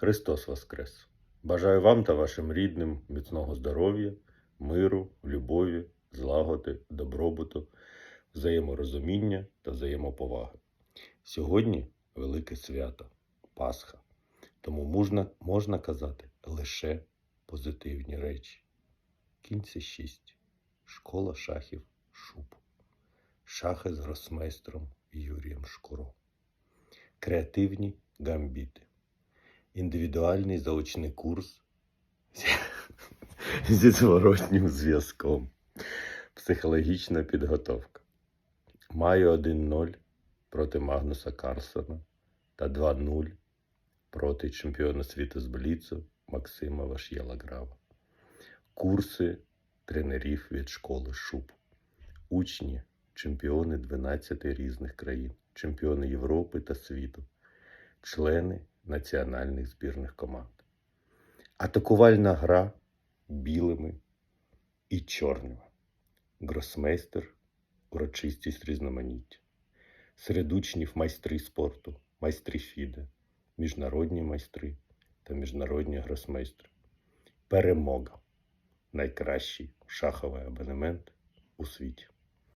Христос Воскрес! Бажаю вам та вашим рідним міцного здоров'я, миру, любові, злагоди, добробуту, взаєморозуміння та взаємоповаги. Сьогодні велике свято Пасха, тому можна, можна казати лише позитивні речі. Кінці 6. Школа шахів Шуб. Шахи з гросмейстром Юрієм Шкуро. Креативні гамбіти. Індивідуальний заочний курс зі зворотнім зв'язком. Психологічна підготовка. Маю 1-0 проти Магнуса Карлсона та 2-0 проти чемпіона світу з Бліцу Максима Вашєлаграва. Курси тренерів від школи Шуб. Учні, чемпіони 12 різних країн, чемпіони Європи та світу, члени національних збірних команд. Атакувальна гра білими і чорними. Гросмейстер, урочистість різноманіття. Серед учнів майстри спорту, майстри фіде, міжнародні майстри та міжнародні гросмейстри. Перемога найкращий шаховий абонемент у світі.